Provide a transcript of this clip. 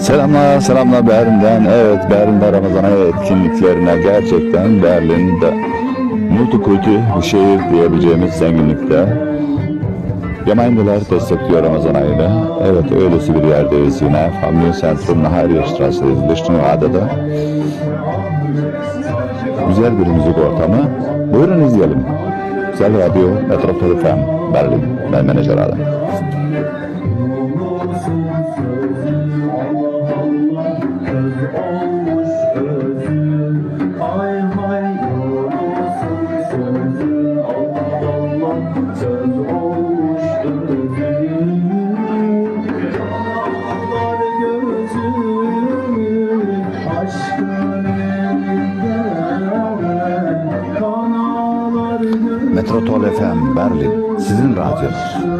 Selamlar, selamlar Berlin'den. Evet, Berlin'de Ramazan ayı etkinliklerine gerçekten Berlin'de multikulti bir şehir diyebileceğimiz zenginlikte. Gemeindeler destekliyor Ramazan ayını. Evet, öylesi bir yerdeyiz yine. Family Centrum Nahariye Strasse'deyiz. Lichtenrade'da. Güzel bir müzik ortamı. Buyurun izleyelim. Güzel Radyo Metropol FM Berlin. Ben menajer Metropol FM Berlin. Sizin radyonuz.